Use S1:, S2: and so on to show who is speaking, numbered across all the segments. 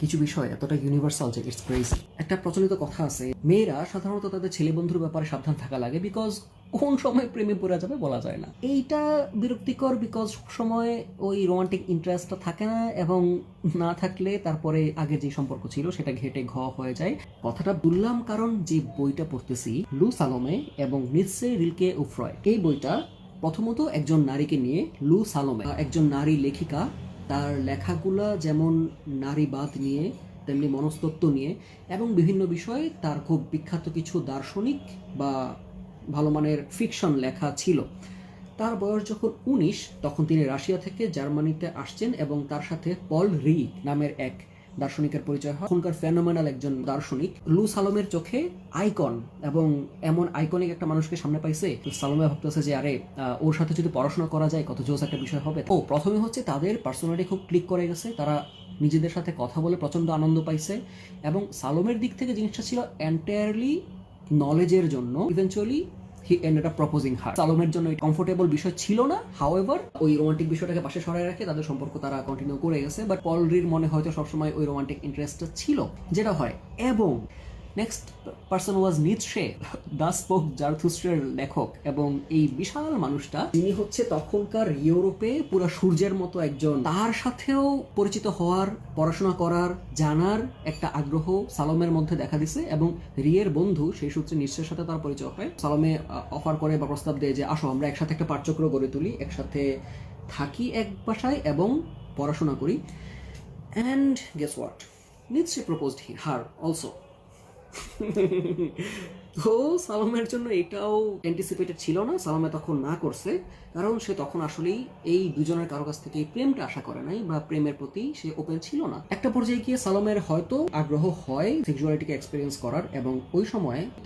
S1: কিছু বিষয় এতটা ইউনিভার্সাল যে ইটস ক্রেজি একটা প্রচলিত কথা আছে, মেয়েরা সাধারণত তাদের ছেলে বন্ধুর ব্যাপারে সাবধান থাকা লাগে বিকজ কোন সময় প্রেমে পড়ে যাবে বলা যায় না। এইটা বিরক্তিকর বিকজ সময় ওই রোমান্টিক ইন্টারেস্টটা থাকে না এবং না থাকলে তারপরে আগে যে সম্পর্ক ছিল সেটা ঘেটে ঘ হয়ে যায়। কথাটা বললাম কারণ যে বইটা পড়তেছি, লু সালোমে এবং নিৎসে রিলকে উফ্রয়। এই বইটা প্রথমত একজন নারীকে নিয়ে, লু সালোমে, একজন নারী লেখিকা তার লেখাগুলা যেমন নারীবাদ নিয়ে, তেমনি মনস্তত্ত্ব নিয়ে এবং বিভিন্ন বিষয়ে তার খুব বিখ্যাত কিছু দার্শনিক বা ভালো মানের ফিকশন লেখা ছিল। তার বয়স যখন উনিশ, তখন তিনি রাশিয়া থেকে জার্মানিতে আসছেন এবং তার সাথে পল রি নামের এক দার্শনিকের পরিচয় হয়। এখনকার ফেনোমেনাল একজন দার্শনিক লু সালমের চোখে আইকন এবং এমন আইকনিক একটা মানুষকে সামনে পাইছে। সালোমে ভাবতেছে যে, আরে ওর সাথে যদি পড়াশোনা করা যায়, কত জোস একটা বিষয় হবে। ও প্রথমে হচ্ছে তাদের পার্সোনালিটি খুব ক্লিক করে গেছে। তারা নিজেদের সাথে কথা বলে প্রচণ্ড আনন্দ পাইছে এবং সালমের দিক থেকে জিনিসটা ছিল এন্টায়ারলি নলেজের জন্য। Eventually he ended up proposing her সালমের জন্য কমফোর্টেবল বিষয় ছিল না হাউএভার ওই রোমান্টিক বিষয়টাকে পাশে সরাই রাখে, তাদের সম্পর্ক তারা কন্টিনিউ করে গেছে বাট পলরির মনে হয়তো সবসময় ওই রোমান্টিক ইন্টারেস্টটা ছিল, যেটা হয়। এবং next person was Nietzsche the spoke জারথুস্ট্রের লেখক এবং এই বিশাল মানুষটা তিনি হচ্ছে তখনকার ইউরোপে পুরো সূর্যের মতো একজন। তার সাথেও পরিচিত হওয়ার, পড়াশোনা করার, জানার একটা আগ্রহ সালমের মধ্যে দেখা দিছে এবং রিয়ের বন্ধু, সেই সূত্রে নিশ্চয়ের সাথে তার পরিচয় হয়। সালমে অফার করে বা প্রস্তাব দেয় যে, আসো, আমরা একসাথে একটা পাঠচক্র গড়ে তুলি, একসাথে থাকি এক বাসায় এবং পড়াশোনা করি। And guess what Nietzsche proposed her also 嘿嘿嘿嘿嘿 তো সালামের জন্য এটাও অ্যান্টিসিপেটেড ছিল না, সালামে তখন না করছে, কারণ সে তখন আসলেই এই দুজনের কারও কাছ থেকে প্রেমটা আশা করে নাই বা প্রেমের প্রতি সে ওপেন ছিল না। একটা পর্যায়ে গিয়ে সালামের হয়তো আগ্রহ হয় সেক্সুয়ালিটিকে এক্সপিরিয়েন্স করার এবং ওই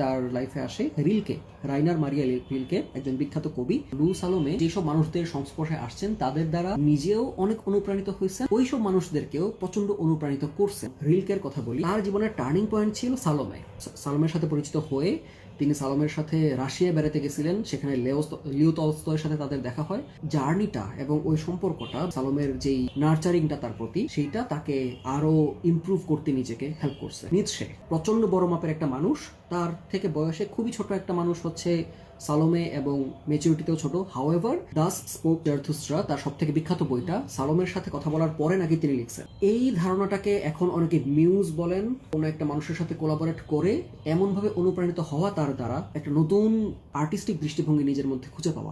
S1: তার লাইফে আসে রিলকে, রাইনার মারিয়া রিলকে, একজন বিখ্যাত কবি। লু সালোমে যেসব মানুষদের সংস্পর্শে আসছেন, তাদের দ্বারা নিজেও অনেক অনুপ্রাণিত হয়েছে ওইসব মানুষদেরকেও প্রচণ্ড অনুপ্রাণিত করছে রিলকের কথা বলি, তার জীবনের টার্নিং পয়েন্ট ছিল সালোমে। সালোমের সাথে পরিচিত হয়ে তিনি সালামের সাথে রাশিয়া বেড়াতে গেছিলেন, সেখানে লিওতলস্তয়ের লিও তলস্তয়ের সাথে তাদের দেখা হয়। জার্নিটা এবং ওই সম্পর্কটা, সালামের যেই নার্চারিংটা তার প্রতি, সেইটা তাকে আরও ইম্প্রুভ করতে নিজেকে হেল্প করছে। নিচ্ছে প্রচণ্ড বড় মাপের একটা মানুষ, তার থেকে বয়সে খুবই ছোট একটা মানুষ হচ্ছে সালোমে এবং মেচুরিটিতেও ছোট। হাওয়েভার দাস স্পোক জার্থুসরা তার সব থেকে বিখ্যাত বইটা, সালোমের সাথে কথা বলার পরে নাকি তিনি লিখছেন। এই ধারণাটাকে এখন অনেকে মিউজ বলেন, কোনো একটা মানুষের সাথে কোলাবোরেট করে এমনভাবে অনুপ্রাণিত হওয়া তার দ্বারা একটা নতুন আর্টিস্টিক দৃষ্টিভঙ্গি নিজের মধ্যে খুঁজে পাওয়া।